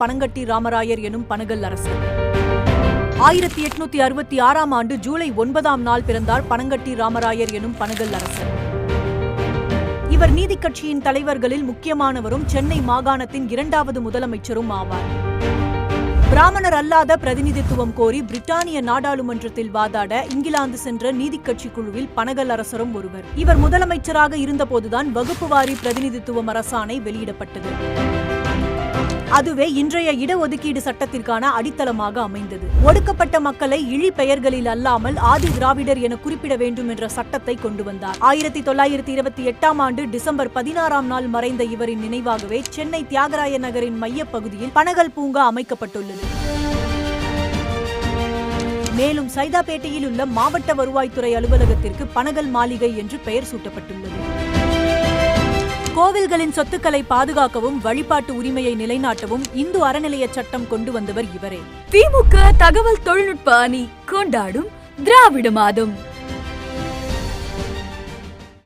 பனங்கட்டி ராமராயர் எனும் பனகல் அரசர் ஆயிரத்தி எட்நூத்தி அறுபத்தி ஆறாம் ஆண்டு ஜூலை ஒன்பதாம் நாள் பிறந்தார் பனங்கட்டி ராமராயர் எனும் பனகல் அரசர் இவர் நீதிக்கட்சியின் தலைவர்களில் முக்கியமானவரும் சென்னை மாகாணத்தின் இரண்டாவது முதலமைச்சரும் ஆவார். பிராமணர் அல்லாத பிரதிநிதித்துவம் கோரி பிரிட்டானிய நாடாளுமன்றத்தில் வாதாட இங்கிலாந்து சென்ற நீதிக்கட்சி குழுவில் பனகல் அரசரும் ஒருவர். இவர் முதலமைச்சராக இருந்தபோதுதான் வகுப்புவாரி பிரதிநிதித்துவம் அரசாணை வெளியிடப்பட்டது. அதுவே இன்றைய இடஒதுக்கீடு சட்டத்திற்கான அடித்தளமாக அமைந்தது. ஒடுக்கப்பட்ட மக்களை இழி பெயர்களில் அல்லாமல் ஆதி திராவிடர் என குறிப்பிட வேண்டும் என்ற சட்டத்தை கொண்டு வந்தார். ஆயிரத்தி தொள்ளாயிரத்தி இருபத்தி எட்டாம் ஆண்டு டிசம்பர் பதினாறாம் நாள் மறைந்த இவரின் நினைவாகவே சென்னை தியாகராய நகரின் மையப் பகுதியில் பனகல் பூங்கா அமைக்கப்பட்டுள்ளது. மேலும் சைதாப்பேட்டையில் உள்ள மாவட்ட வருவாய்த்துறை அலுவலகத்திற்கு பனகல் மாளிகை என்று பெயர் சூட்டப்பட்டுள்ளது. கோவில்களின் சொத்துக்களை பாதுகாக்கவும் வழிபாட்டு உரிமையை நிலைநாட்டவும் இந்து அறநிலைய சட்டம் கொண்டு வந்தவர் இவரே. திமுக தகவல் தொழில்நுட்ப அணி கொண்டாடும் திராவிட மாதம்.